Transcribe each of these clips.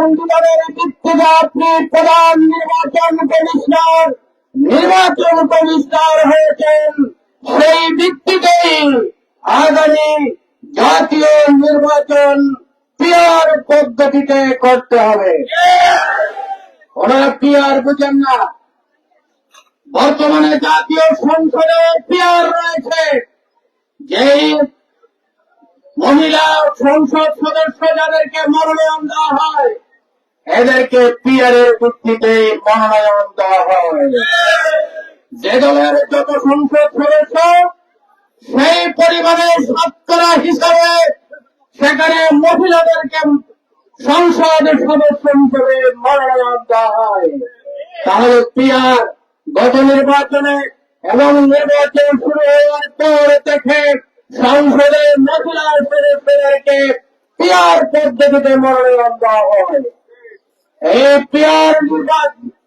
হিন্দুদের ভিত্তিতে আপনি প্রধান নির্বাচন কমিশনার নির্বাচন কমিশনার হয়েছেন সেই ভিত্তিতেই আগামী জাতীয় নির্বাচন পিয়ার পদ্ধতিতে করতে হবে। ওরা পিয়ার বুঝেন না। বর্তমানে জাতীয় সংসদে পিয়ার রয়েছে। যেই মহিলা সংসদ সদস্য যাদেরকে মনোনয়ন দেওয়া হয় এদেরকে পিয়ারের ভিত্তিতে মনোনয়ন দেওয়া হয়। যে দলের যত সংসদ সদস্য, সেই পরিবারের শতকরা হিসাবে সেখানে মহিলাদেরকে সংসদ সদস্য হিসেবে মনোনয়ন দেওয়া হয়। তাহলে পিয়ার গত নির্বাচনে এবং নির্বাচন শুরু হওয়ার পর থেকে সংসদে মহিলা সদস্যদেরকে পিয়ার পদ্ধতিতে মনোনয়ন দেওয়া হয়।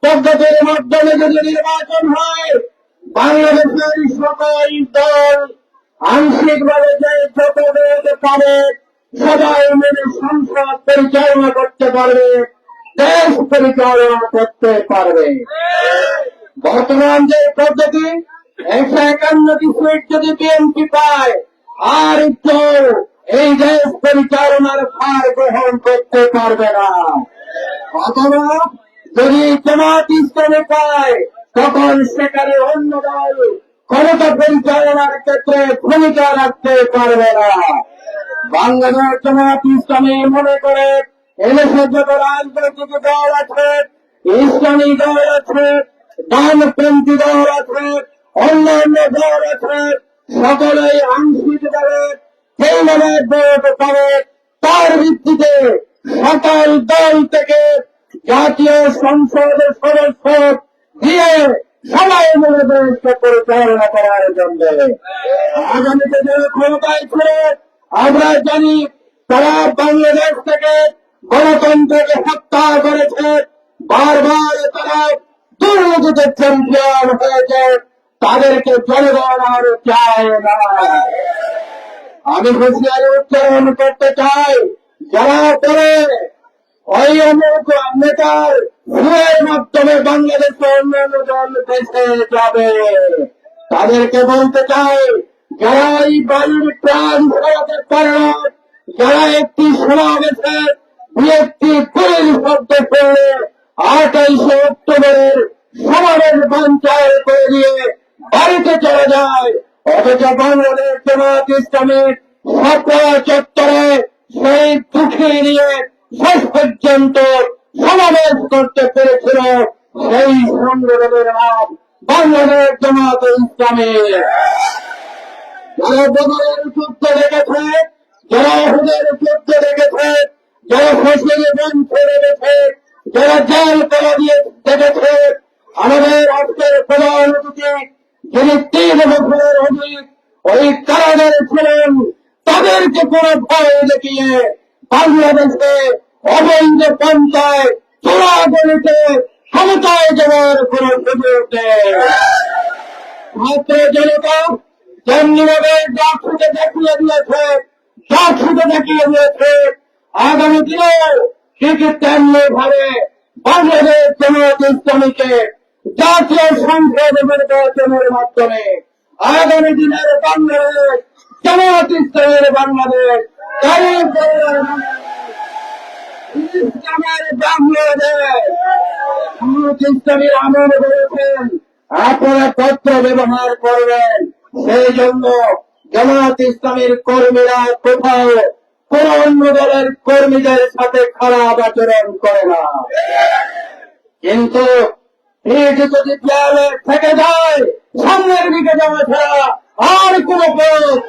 পদ্ধতির মাধ্যমে যদি নির্বাচন হয়, বাংলাদেশের সকল দল আংশিকভাবে যে ভোট পাবে সবাই মিলে সংসদ পরিচালনা করতে পারবে, দেশ পরিচালনা করতে পারবে। বর্তমান যে পদ্ধতি একশো একান্নটি সিট যদি বিএনপি পায়, আর কেউ এই দেশ পরিচালনার ভার গ্রহণ করতে পারবে না। অথবা যদি জামাত ইসলামে পায়, তখন সেখানে অন্য দল ক্ষমতা পরিচালনার ক্ষেত্রে ভূমিকা রাখতে পারবে না। বাংলাদেশ জামাত ইসলামী মনে করে এদেশের যত রাজনৈতিক দল আছে, ইসলামী দল আছে ডানপন্থী দল আছে, অন্যান্য দল আছে, সকলেই আংশিকভাবে সেইভাবে ভোট করে তার ভিত্তিতে সকল দল থেকে জাতীয় সংসদের সদস্য দিয়ে সবাই মিলে দেশকে পরিচালনা করার জন্য। আগামীতে যারা ক্ষমতায় ছিল আমরা জানি তারা বাংলাদেশ থেকে গণতন্ত্রকে হত্যা করেছে। বারবার তারা দুর্নীতিতে চ্যাম্পিয়ন হয়েছে। তাদেরকে জনগণ আর চায় না আমি হুঁশিয়ারি উচ্চারণ করতে চাই। যারা করে, ওই অমুক নেতার ভুয়ের মাধ্যমে বাংলাদেশে অন্যান্য দল দেশে যাবে। তাদেরকে বলতে চাই, যারা এই বাড়ির প্রাণ ধরাতে পারে যারা একটি সমাবেশে দু একটি পুলিশ শব্দ করলে আঠাইশে অক্টোবরের সমাবেশ বাঞ্চায় করে দিয়ে বাড়িতে চলে যায়। অথচ বাংলাদেশ জামাত ইসলামের সপ্তাহ চত্বরে সেই দুঃখে নিয়ে শেষ পর্যন্ত সমাবেশ করতে পেরেছিল সেই সংগঠনের নাম বাংলাদেশ জামাত ইসলামী। যারা বদলের যুদ্ধ দেখেছে, যারা হুদের যুদ্ধ দেখেছে, যারা ফসলের বন্ধ রেখেছে যারা জেল করা দিয়ে দেখেছে, আমাদের আজকের প্রধান অতিথি যিনি তিন বছরের অধিক ওই কারাগারে ছিলেন তাদেরকে কোন ভয় দেখিয়ে বাংলাদেশে অবৈধ পন্থায় চোরাগলিতে ক্ষমতায় যাওয়ার কোন সুযোগ নেই। জনতা যেমনিভাবে ডাকসুতে দেখিয়ে দিয়েছে ডাকসুতে দেখিয়ে দিয়েছে, আগামী দিনে ঠিক তেমনি ভাবে বাংলাদেশ জামাত ইসলামীকে জাতীয় সংসদ মাধ্যমে আগামী দিনের বাংলাদেশ জামাত বাংলাদেশ আপনারা পত্র ব্যবহার করবেন। সেই জন্য জামাত ইসলামের কর্মীরা কোথাও কোন অন্য দলের কর্মীদের সাথে খারাপ আচরণ করে না। কিন্তু যদি থেকে যায়, সামনের দিকে যাওয়া ছাড়া আর কোন পথ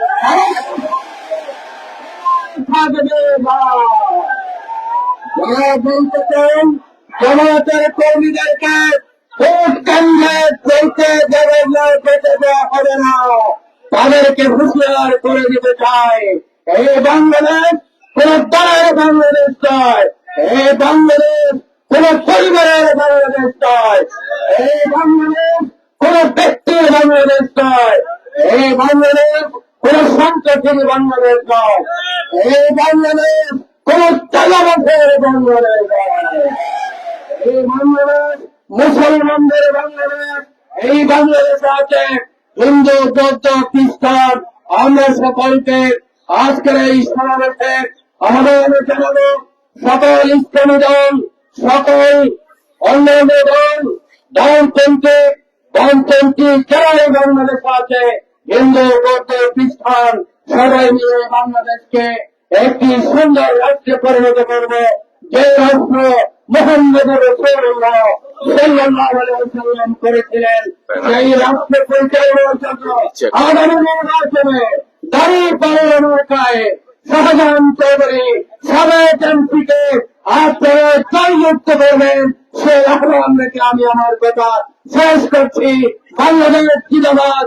কর্মীদেরকে ভোট কেন্দ্রে চলতে দেবে না পেতে দেওয়া হবে না। তাদেরকে হুঁশিয়ার করে দিতে চাই। এই বাংলাদেশ কোন দলের বাংলাদেশ নয়। এই বাংলাদেশ কোন পরিবারের বাংলাদেশ নয়। এই বাংলাদেশ কোন ব্যক্তির বাংলাদেশ নয়। এই বাংলাদেশ কোন সন্ত্রাসীর বাংলাদেশ নয়। এই বাংলাদেশ কোন চালাবাসের বাংলাদেশ এই বাংলাদেশ মুসলমানদের বাংলাদেশ, এই বাংলাদেশে আছে। হিন্দু, বৌদ্ধ, খ্রিস্টান, আমরা সকলকে আজকের এই সমাবেশে আমাদের জানাব সকল ইসলামী দল, সকল অন্যান্য দল দলপন্থী দলপন্থী যারা এই বাংলাদেশে আছে হিন্দু বৌদ্ধ খ্রিস্টান সবাই মিলে বাংলাদেশকে একটি সুন্দর রাষ্ট্রে পরিণত করবে। যে রাষ্ট্র মোহাম্মদ রসুল্লাহ ওয়াসাল্লাম করেছিলেন, সেই রাষ্ট্র আমি আমার কথা শেষ করছি। বাংলাদেশ জিন্দাবাদ।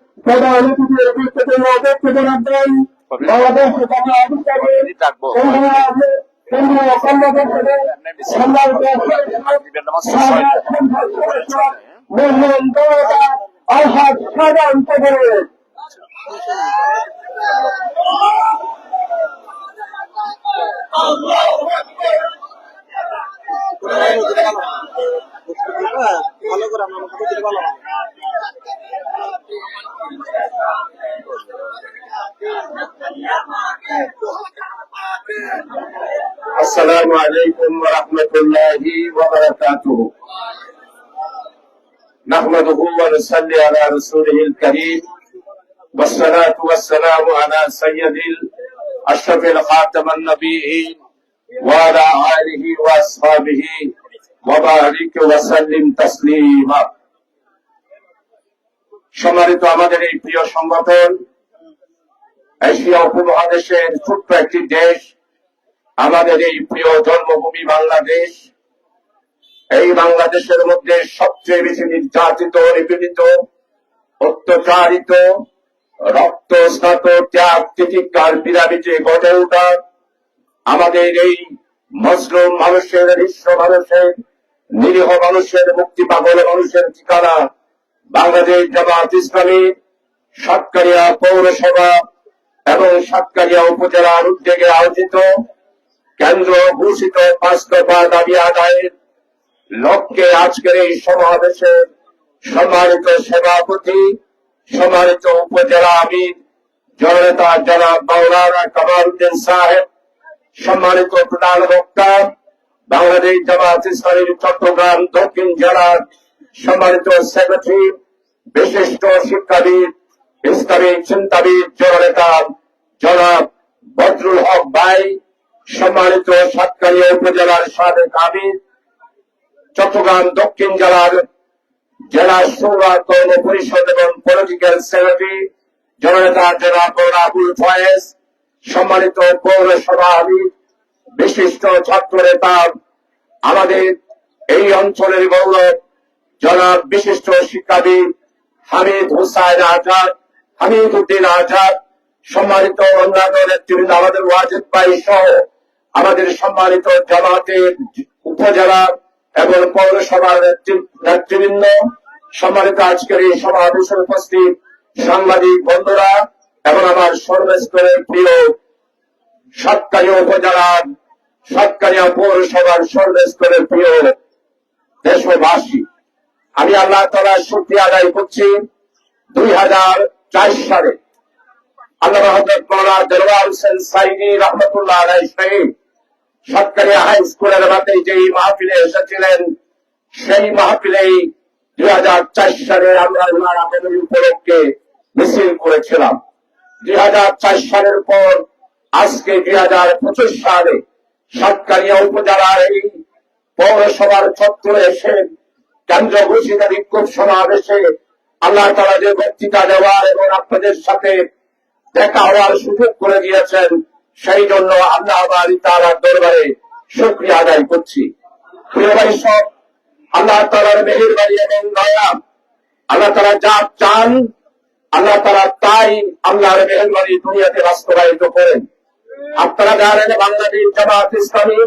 প্রধান অতিথির গুরুত্বপূর্ণ বক্তব্য রাখবেন ভালো করে আমরা কথা বলতে ভালো السلام عليكم ورحمة الله وبركاته نحمده ونصلي على رسوله الكريم والصلاة والسلام على سيد أشرف الخاتم النبيين وعلى آله وأصحابه وبارك وسلم تسليما সম্মানিত আমাদের এই প্রিয় সংগঠন এশিয়া উপমহাদেশের ছোট্ট একটি দেশ আমাদের এই প্রিয় জন্মভূমি বাংলাদেশ এই বাংলাদেশের মধ্যে সবচেয়ে বেশি নির্যাতিত নিপীড়িত অত্যাচারিত রক্ত স্নাত ত্যাগ তিতিকার পিরামিডে গড়ে ওঠা আমাদের এই মজলুম মানুষের বিশ্ব মানুষের, নিরীহ মানুষের, মুক্তি পাগল মানুষের ঠিকানা বাংলাদেশ জামাত ইসলামী সাতকারিয়া পৌরসভা এবং সাতকারিয়া উপজেলার উদ্যোগে আয়োজিত কেন্দ্র ঘোষিত পাঁচ দাবি আদায়ের লক্ষ্যে আজকের এই সমাবেশে সম্মানিত সভাপতি, সম্মানিত উপজেলা আমির, জননেতা জনাব মাওলানা কামারুদ্দিন সাহেব সম্মানিত প্রধান বক্তা, বাংলাদেশ জামাত ইসলামীর চট্টগ্রাম দক্ষিণ জেলার সম্মানিত সেক্রেটারি, বিশিষ্ট শিক্ষাবিদ, ইসলামী চিন্তাবিদ, জননেতা জনাব বদরুল হক ভাই, সম্মানিত সাতকারিয়া উপজেলার সাবেক আমির, চট্টগ্রাম দক্ষিণ জেলার জেলা সুরা কর্ম পরিষদ এবং পলিটিক্যাল সেক্রেটারি জননেতা জনাব আবুল ফয়েজ সম্মানিত পৌরসভা বিশিষ্ট ছাত্র নেতা আমাদের এই অঞ্চলের গৌরব, জনাব বিশিষ্ট শিক্ষাবিদ হামিদ হুসাইন আজাদ, হামিদ উদ্দিন আজাদ, সম্মানিত অন্যান্য নেতৃবৃন্দ, আমাদের ওয়াজেদ ভাই সহ আমাদের সম্মানিত জামাতের উপজেলা এবং পৌরসভার নেতৃ- নেতৃবৃন্দ, সম্মানিত আজকের এই সমাবেশে উপস্থিত সাংবাদিক বন্ধুরা এবং আমার সর্বস্তরের প্রিয় সাতকারিয়া উপজেলার সাতকারিয়া পৌরসভার সর্বস্তরের প্রিয় দেশবাসী। আমি আল্লাহ তালার শক্তি আদায় করছি দুই হাজার চার সালে। আল্লাহ হজরত মৌলা দরবার হোসেন সাইনি রহমতুল্লাহ আলাই শহীদ সরকারি হাই স্কুলের মাঠে যেই মাহফিলে এসেছিলেন, সেই মাহফিলেই দুই হাজার চার সালে আমরা উপলক্ষে মিছিল করেছিলাম। দুই হাজার চার সালের পর আজকে দুই হাজার পঁচিশ সালে সরকারিয়া উপজেলার এই পৌরসভার চত্বরে এসে কেন্দ্র ঘোষিত বিক্ষোভ সমাবেশে আল্লাহ তালা যে বক্তৃতা দেওয়ার এবং আপনাদের সাথে দেখা হওয়ার সুযোগ করে দিয়েছেন, সেই জন্য আল্লাহ আলী তালার দরবারে শুক্রিয়া আদায় করছি। প্রিয় ভাই সব, আল্লাহ তালার মেহেরবাড়ি এবং দয়া, আল্লাহ তালা যা চান আল্লাহ তালা তাই আল্লাহর মেহেরবাড়ি দুনিয়াতে বাস্তবায়িত করেন। আপনারা জানেন বাংলাদেশ জামাত ইসলামী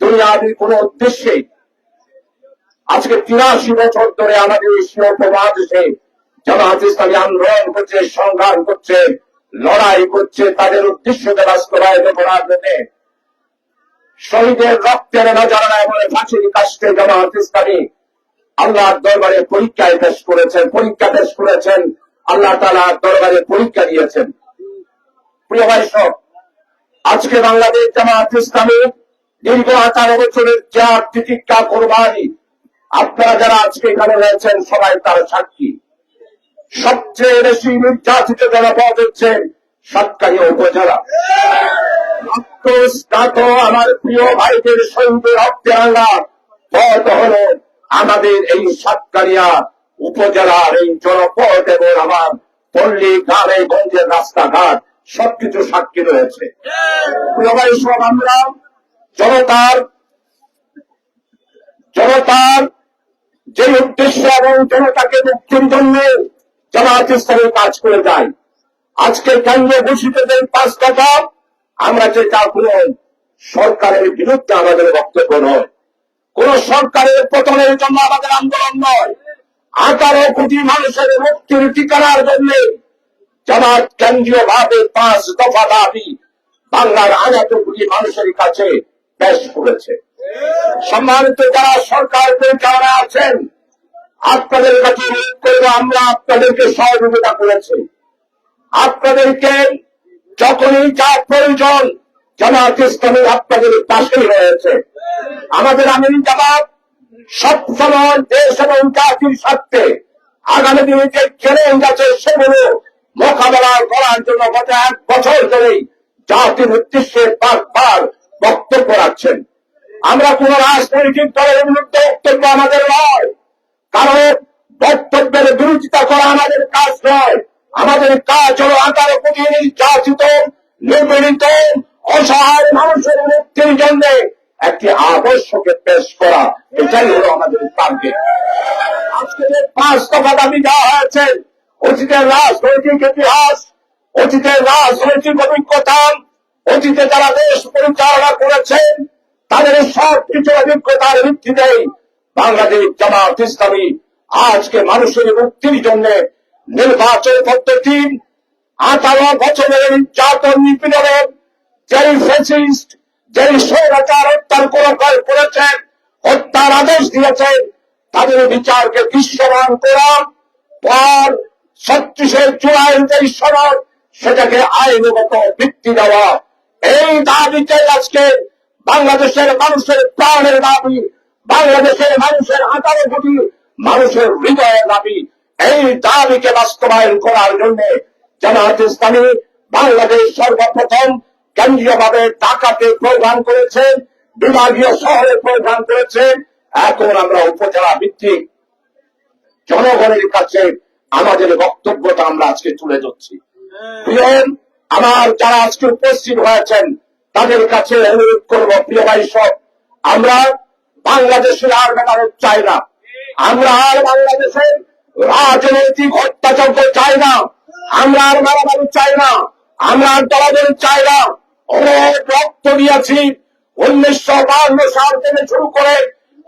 দুনিয়াবি কোন উদ্দেশ্যে আজকে তিরাশি বছর ধরে আমাদের এশীয় উপমহাদেশে জামাত ইসলামী আন্দোলন করছে, সংগ্রাম করছে, লড়াই করছে, তাদের উদ্দেশ্যকে বাস্তবায়িত করার জন্য শহীদের রক্তের নজরানায় বলে ফাঁসির কাষ্টে জামাত ইসলামী আল্লাহর দরবারে পরীক্ষায় পেশ করেছেন, পরীক্ষা পেশ করেছেন। আল্লাহ তালার দরবারে পরীক্ষা দিয়েছেন। প্রিয় ভাই, সব, আজকে বাংলাদেশ জামাত ইসলামী দীর্ঘ আঠারো বছরের ত্যাগ তিতিক্ষা কোরবানি, আপনারা যারা আজকে এখানে রয়েছেন, সবাই তার সাক্ষী। সবচেয়ে বেশি নির্যাতিত জনপদ হচ্ছে সাতকারী উপজেলা। আমার প্রিয় ভাইদের শহীদের রক্তে পথ হল আমাদের এই সাতকারিয়া উপজেলার এই জনপথ এবং আমার পল্লী গ্রামে গঞ্জের রাস্তাঘাট, সবকিছু সাক্ষী রয়েছে। আমরা জনতার জনতার যে উদ্দেশ্য এবং জনতাকে মুক্তির জন্য জামাত ইসলামী কাজ করে যায়, আজকে কেন্দ্রে ঘোষিত যে পাঁচ টাকা আমরা যেটা কোন সরকারের বিরুদ্ধে আমাদের বক্তব্য নয়। কোন সরকারের পতনের জন্য আমাদের আন্দোলন নয়। আঠারো কোটি মানুষের মুক্তির ঠিকানার জন্য জামাত কেন্দ্রীয় ভাবে পাঁচ দফা দাবি বাংলার আগাত কোটি মানুষের কাছে পেশ করেছে। সম্মানিত যারা সরকার পরিচালনা আছেন, আপনাদের কাছে অনুরোধ করব, আমরা আপনাদেরকে সহযোগিতা করেছি। আপনাদেরকে যখনই যা প্রয়োজন, জামাত ইসলামী আপনাদের পাশেই রয়েছে। আমাদের আমিন জামাত সবসময় দেশ এবং জাতির স্বার্থে আগামী দিনে যে চ্যালেঞ্জ আছে সেগুলো মোকাবেলা করার জন্য গত এক বছর ধরেই জাতির উদ্দেশ্যে বারবার বক্তব্য রাখছেন। আমরা কোন রাজনৈতিক দলের বিরুদ্ধে বক্তব্য আমাদের নয়। কারণ বক্তব্যের বিরোধিতা করা আমাদের কাজ নয়। আমাদের কাজ হল আঠারো কোটি নির্যাতিত নির্মিত অসহায় মানুষের মুক্তির জন্য একটি আদর্শকে পেশ করা, এটাই হলো আমাদের টার্গেট আজকে যে পাঁচ দাবি দেওয়া হয়েছে, অতীতের রাজনৈতিক ইতিহাস, অতীতের রাজনৈতিক অভিজ্ঞতা, অতীতে যারা দেশ পরিচালনা করেছেন, তাদের সব কিছু অভিজ্ঞতার ভিত্তিতে বাংলাদেশ জামাত ইসলামী আজকে মানুষের মুক্তির জন্য নির্বাচন পদ্ধতি আঠারো বছরের নির্যাতন নিপীড়নের, যেই ফেসিস্ট যেই স্বৈরাচার হত্যার কোন করেছেন হত্যার আদেশ দিয়েছেন তাদের বিচারকে দৃশ্যমান করা পর ছত্রিশের জুলাইয়ের যে সনদ সেটাকে আইনগত ভিত্তি দেওয়া। এই দাবিতে আজকে বাংলাদেশের মানুষের প্রাণের দাবি, বাংলাদেশের মানুষের আঠারো কোটি মানুষের হৃদয়ের দাবি। এই দাবিকে বাস্তবায়ন করার জন্য জামাত ইসলামী বাংলাদেশ সর্বপ্রথম কেন্দ্রীয়ভাবে ঢাকাতে প্রোগ্রাম করেছে বিভাগীয় শহরে প্রোগ্রাম করেছে এখন আমরা উপজেলা ভিত্তিক জনগণের কাছে আমাদের বক্তব্যটা আমরা আজকে তুলে ধরছি। আমার যারা আজকে উপস্থিত হয়েছেন, তাদের কাছে অনুরোধ করব, প্রিয় ভাই সব, আমরা বাংলাদেশের আর মেটানোর চাই না। আমরা আর বাংলাদেশের রাজনৈতিক হত্যাযজ্ঞ চাই না। আমরা আর মারামারি চাই না। আমরা আর দলাদল চাই না। অনেক রক্ত দিয়েছি উনিশশো বান্ন সাল থেকে শুরু করে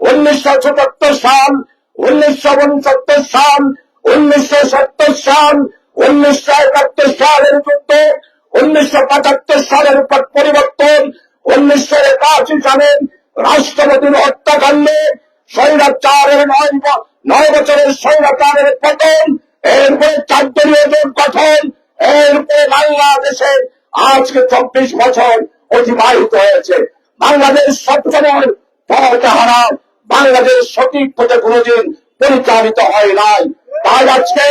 উনিশশো চুয়াত্তর সাল, উনিশশো উনসত্তর সাল, উনিশশো সত্তর সাল, উনিশশো একাত্তর সালের যুদ্ধ, উনিশশো পঁচাত্তর সালের পরিবর্তন, উনিশশো একাশি সালের রাষ্ট্রপতির হত্যাকাণ্ডে স্বৈরাচারের নয় নয় বছরের স্বৈরাচারের পতন এরপরে চারদলীয় জোট গঠন এরপরে বাংলাদেশে আজকে চব্বিশ বছর অতিবাহিত হয়েছে। বাংলাদেশ সবসময় পথ হারা বাংলাদেশ সঠিক পথে কোনোদিন পরিচালিত হয় নাই। তাই আজকে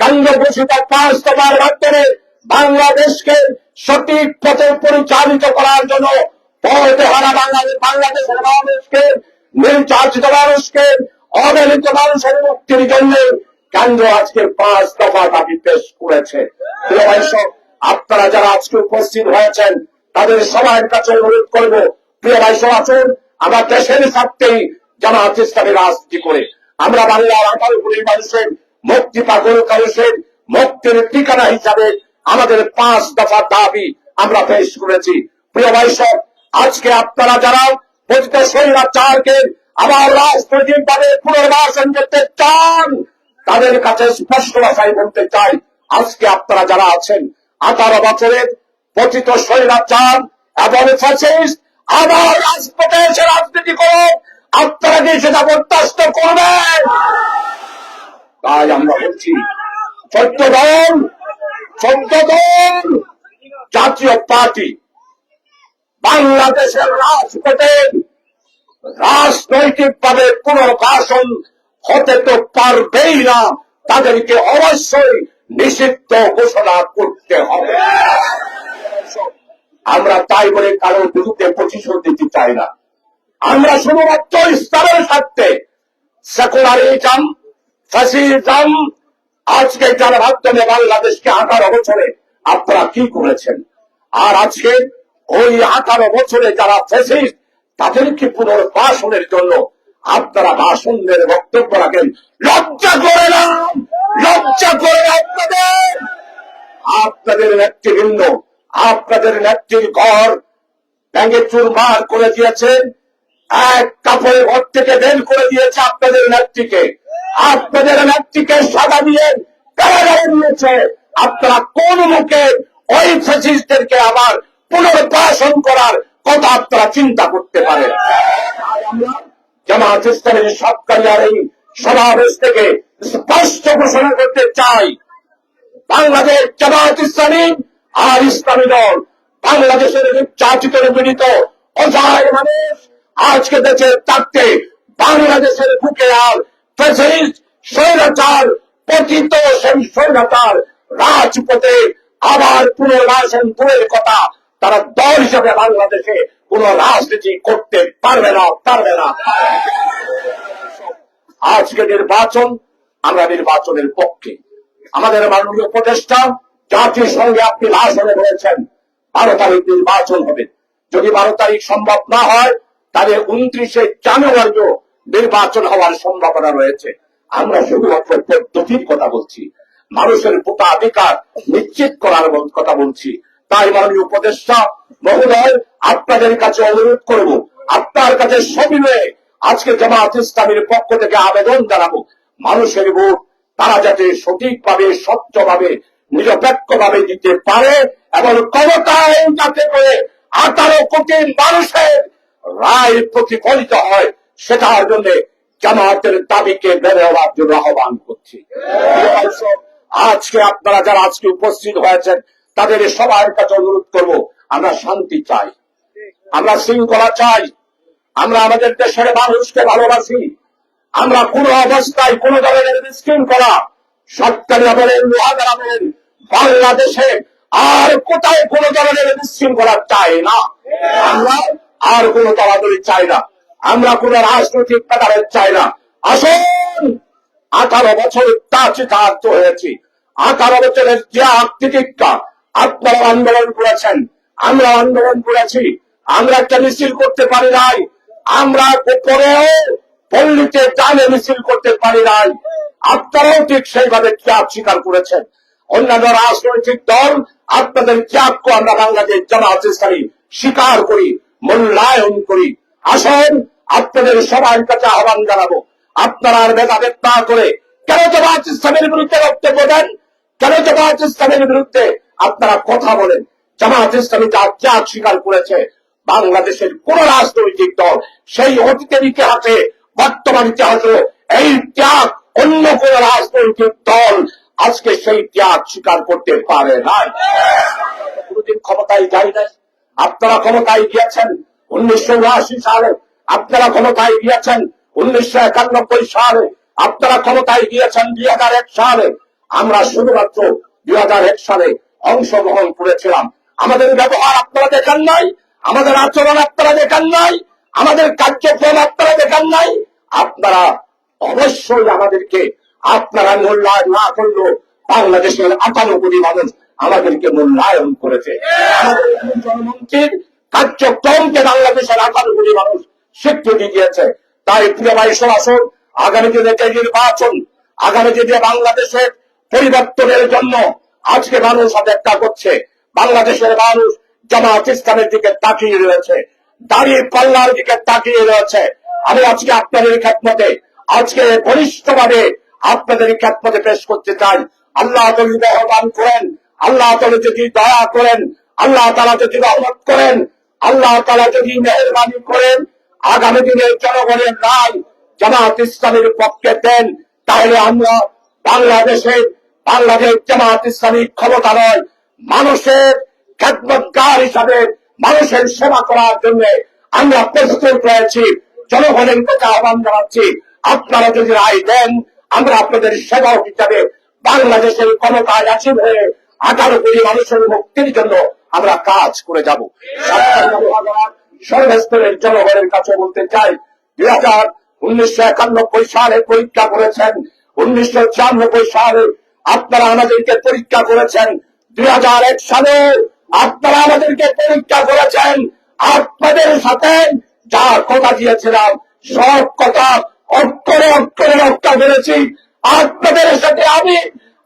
কেন্দ্র ঘোষিত পাঁচ দফার মাধ্যমে বাংলাদেশকে সঠিক পথে পরিচালিত করার জন্য পথে হারা বাংলাদেশ বাংলাদেশের মানুষকে, নির্যাতিত মানুষকে, অবহেলিত মানুষের মুক্তির জন্য কেন্দ্র আজকে পাঁচ দফা দাবি পেশ করেছে। আপনারা যারা আজকে উপস্থিত হয়েছেন, তাদের সবার কাছে অনুরোধ করব, প্রিয় ভাই সব আছেন আমার দেশের স্বার্থেই জামাত ইসলামী রাজনীতি করে। আমরা বাংলার আঠারো কোটি মানুষের মুক্তি পাগল কাউসের মুক্তির ঠিকানা হিসাবে আমাদের পাঁচ দফা দাবি আমরা পেশ করেছি। প্রিয় ভাই সব, আজকে আপনারা যারা পতিত স্বৈরাচারকে আবার রাজনৈতিক ভাবে পুনর্বাসন করতে চান, তাদের কাছে স্পষ্ট ভাষায় বলতে চাই, আজকে আপনারা যারা আছেন আঠারো বছরের পতিত স্বৈরাচার এবং ফ্যাসিস্ট আবার রাজপথে এসে রাজনীতি করো আপনারা সেটা বরদাস্ত করবেন? তাই আমরা বলছি চোদ্দ দল চোদ্দ দল জাতীয় পার্টি বাংলাদেশের রাজপথে রাজনৈতিক ভাবে পুনর্বাসন হতে তো পারবেই না। তাদেরকে অবশ্যই নিষিদ্ধ ঘোষণা করতে হবে। আমরা তাই বলে কারোর বিরুদ্ধে প্রতিশোধ দিতে চাই না। আমরা শুধুমাত্র ইসলামের স্বার্থে সেকুলারিজম, ফ্যাসিজম, আজকে যার মাধ্যমে বাংলাদেশকে আঠারো বছরে আপনারা কি করেছেন? আর আজকে ওই আঠারো বছরে যারা ফ্যাসিস্ট তাদেরকে পুনর্বাসনের জন্য আপনারা ভাষণের বক্তব্য রাখেন? লজ্জা করে না লজ্জা করে না আপনাদের আপনাদের নেতৃবৃন্দ আপনাদের নেত্রীর ঘর ব্যাঙে চুরমার করে দিয়েছেন এক কাপড়ে ঘর থেকে বের করে দিয়েছে আপনাদের নেত্রীকে। আপনাদের নেত্রীকে সাদা দিয়ে কারাগারে নিয়েছে। আপনারা কোন মুখে ওই ফ্যাসিস্টদেরকে আবার পুনর্বাসন করার কথা আপনারা চিন্তা করতে পারেন। জামাত ইসলামের সরকারি এই সমাবেশ থেকে স্পষ্ট ঘোষণা করতে চাই। বাংলাদেশ জামাত ইসলামী আর ইসলামী দল। বাংলাদেশের নির্যাতিত নিপীড়িত অসহায় মানুষ। আজকে দেশে থাকতে বাংলাদেশের বুকে আর ফ্যাসিস্ট স্বৈরাচার, পতিত সেই স্বৈরাচার রাজপথে আবার পুনর্বাসন দূরের কথা তারা দল হিসাবে বাংলাদেশে কোন রাজনীতি করতে পারবে না পারবে না। আজকে নির্বাচন, আমরা নির্বাচনের পক্ষে। আমাদের মাননীয় উপদেষ্টা, জাতির সঙ্গে আপনি ভাষণে বলেছেন বারো তারিখ নির্বাচন হবে। যদি বারো তারিখ সম্ভব না হয়, তাহলে উনত্রিশে জানুয়ারিও নির্বাচন হওয়ার সম্ভাবনা রয়েছে। আমরা শুধুমাত্র পদ্ধতির কথা বলছি। মানুষের ভোটাধিকার নিশ্চিত করার কথা বলছি। তাই মাননীয় উপদেষ্টা, মহোদয়, আপনাদের কাছে অনুরোধ করব, আপনার কাছে সবিনয়ে আজকে জামাত ইসলামের পক্ষ থেকে আবেদন জানাব। মানুষের ভোট তারা যাতে সঠিকভাবে স্বচ্ছভাবে নিরপেক্ষভাবে দিতে পারে এবং ক্ষমতায় যাতে করে আঠারো কোটি মানুষের রায় প্রতিফলিত হয়, সেটার জন্য দাবিকে করছি। আজকে আপনারা যারা আজকে উপস্থিত হয়েছেন, তাদের সবার কাছে অনুরোধ করব, আমরা শান্তি চাই। আমরা শৃঙ্খলা চাই। আমরা আমাদের দেশের মানুষকে ভালোবাসি। আমরা কোন অবস্থায়, কোন ধরনের বিশৃঙ্খলা সরকারি বলেন লোহাদারা বলেন বাংলাদেশে আর কোথায় কোন ধরনের বিশৃঙ্খলা চাই না। আমরা আর কোন দলাদলি চাই না। আমরা কোন রাজনৈতিক পেটারের চাই না। আসুন, আঠারো বছর তা চিতার্থ হয়েছি। আঠারো বছরের যে আত্মীতিকা আপনারা আন্দোলন করেছেন, আমরা আন্দোলন করেছি। আমরা একটা মিছিল করতে পারি নাই। আমরা পরেও পল্লীতে টানে মিছিল করতে পারি নাই। আপনারাও ঠিক সেইভাবে ত্যাগ স্বীকার করেছেন। অন্যান্য রাজনৈতিক দল আপনাদের ত্যাগকে আমরা বাংলাদেশ জামাত ইসলামী স্বীকার করি, মূল্যায়ন করি। আসুন, আপনাদের সবার কাছে আহ্বান জানাব। আপনারা আর ভেদাভেদ না করে কেন জামাত ইসলামের বিরুদ্ধে বক্তব্য দেন? কেন জামাত ইসলামের বিরুদ্ধে আপনারা কথা বলেন? জামাত ইসলামী যা ত্যাগ স্বীকার করেছে, বাংলাদেশের কোন রাজনৈতিক দল সেই অতীতের ইতিহাসে বর্তমান ইতিহাসে এই ত্যাগ অন্য কোন রাজনৈতিক দল আজকে সেই ত্যাগ স্বীকার করতে পারে নাই। কোনদিন ক্ষমতায় যাই নাই। আপনারা ক্ষমতায় গিয়েছেন উনিশশো উনআশি সালে। আপনারা ক্ষমতায় গিয়েছেন উনিশশো একানব্বই সালে। আপনারা ক্ষমতায় গিয়েছেন দুই হাজার এক সালে। আমরা শুধুমাত্র দুই হাজার এক সালে অংশগ্রহণ করেছিলাম। আমাদের ব্যবহার আপনারা দেখান নাই, আমাদের আচরণ আপনারা দেখান নাই, আমাদের কার্যক্রম আপনারা দেখান নাই। আপনারা অবশ্যই আমাদেরকে, আপনারা মূল্যায়ন না করলেও বাংলাদেশের আটান্ন কোটি মানুষ আমাদেরকে মূল্যায়ন করেছে। জনমন্ত্রীর কার্যক্রমকে বাংলাদেশের আটান্ন কোটি মানুষ স্বীকৃতি দিয়েছে। তাই প্রিয় ভাই আসুন, আগামী দিনে যে নির্বাচন, আগামী দিনে বাংলাদেশের পরিবর্তনের জন্য আজকে মানুষ অপেক্ষা করছে। বাংলাদেশের মানুষ জামাত ইসলামের দিকে তাকিয়ে রয়েছে। দাঁড়িয়ে পাল্লার দিকে তাকিয়ে রয়েছে। আমি আজকে আপনাদের খেদমতে আজকে ঘনিষ্ঠভাবে আপনাদের খেদমতে পেশ করতে চাই। আল্লাহ যদি রহমান করেন, আল্লাহ তালা যদি দয়া করেন, আল্লাহ তালা যদি রহমত করেন, আল্লাহ তালা যদি মেহরবানি করেন, আগামী দিনের জনগণের রায় জামাত ইসলামের পক্ষে দেন, তাহলে আমরা বাংলাদেশে, বাংলাদেশ জামাত ইসলামী ক্ষমতা নয়, মানুষের খেদমতকার হিসাবে মানুষের সেবা করার জন্য আমরা প্রস্তুত রয়েছি। জনগণের কাছে আহ্বান জানাচ্ছি। আপনারা যদি রায় দেন, আমরা আপনাদের সেবক হিসাবে বাংলাদেশের ক্ষমতায় আসীন হয়ে আঠারো কোটি মানুষের মুক্তির জন্য আমরা কাজ করে যাব। সর্বস্তরের জনগণের কাছে বলতে চাই দুই হাজার উনিশশো একানব্বই সালে পরীক্ষা করেছেন, উনিশশো ছিয়ানব্বই সালে আপনারা আমাদেরকে পরীক্ষা করেছেন দুই হাজার এক সালে আপনারা আমাদেরকে পরীক্ষা করেছেন, আপনাদের সাথে যা কথা দিয়েছিলাম, সব কথা অক্ষরে অক্ষরে রক্ষা করেছি। আপনাদের সাথে আমি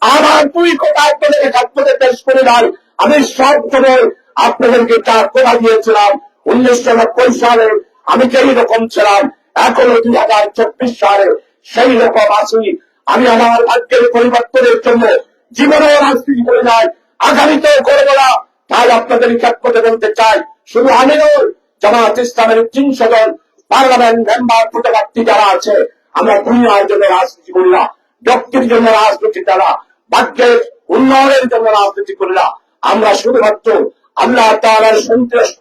আমার দুই কথা আপনাদের আপনাদের পেশ করে নাই। আমি সব সময় আপনাদেরকে যা কথা দিয়েছিলাম, উনিশশো নব্বই সালে আমি যেই রকম ছিলাম, এখনও দুই হাজার চব্বিশ সালে সেই রকম আছি। আমি আমার ভাগ্যের পরিবর্তনের জন্য জীবনেও রাজনীতি করে নাই। আগামীতেও করব না। তাই আপনাদের ক্ষেত্রে বলতে চাই, শুধু আমি নই জামাত ইসলামের তিনশো জন পার্লামেন্ট মেম্বার প্রতিবাদী যারা আছে, আমরা দুনিয়ার জন্য রাজনীতি করি না, ব্যক্তির জন্য রাজনীতি দ্বারা ভাগ্যের উন্নয়নের জন্য রাজনীতি করি না। আমরা শুধুমাত্র আল্লাহ তালার সন্তুষ্ট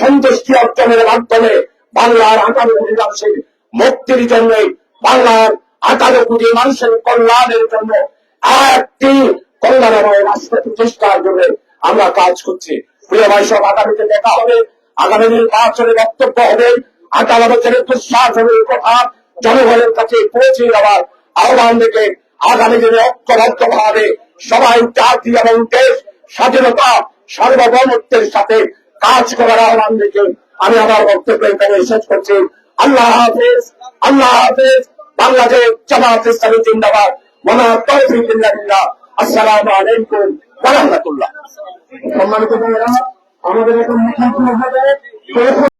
সন্তুষ্টি অর্জনের মাধ্যমে বাংলার আঠারো মানুষের মুক্তির জন্য, বাংলার আঠারো কোটি মানুষের কল্যাণের জন্য একটি কল্যাণময় রাষ্ট্র প্রতিষ্ঠার জন্য আমরা কাজ করছি। প্রিয় ভাই, সব আগামীতে দেখা হবে। আগামী নির্বাচনে বক্তব্য হবে। আঠারো বছরের দুঃশাসনের কথা। জনগণের কাছে পৌঁছে দেওয়ার আহ্বান থেকে আগামী দিনে ঐক্যবদ্ধ ভাবে সবাই জাতি এবং দেশ, স্বাধীনতা, সার্বভৌমত্বের সাথে কাজ করার আহ্বান থেকে আমি আমার বক্তব্য এখানে শেষ করছি। আল্লাহ হাফিজ আল্লাহ হাফিজ। বাংলাদেশ জামাত ইসলামী জিন্দাবাদ। মনা তৌফিক আসসালামু আলাইকুম। রাহমাতুল্লাহ সম্মানিত আমাদের এখন মুখ্যমন্ত্রী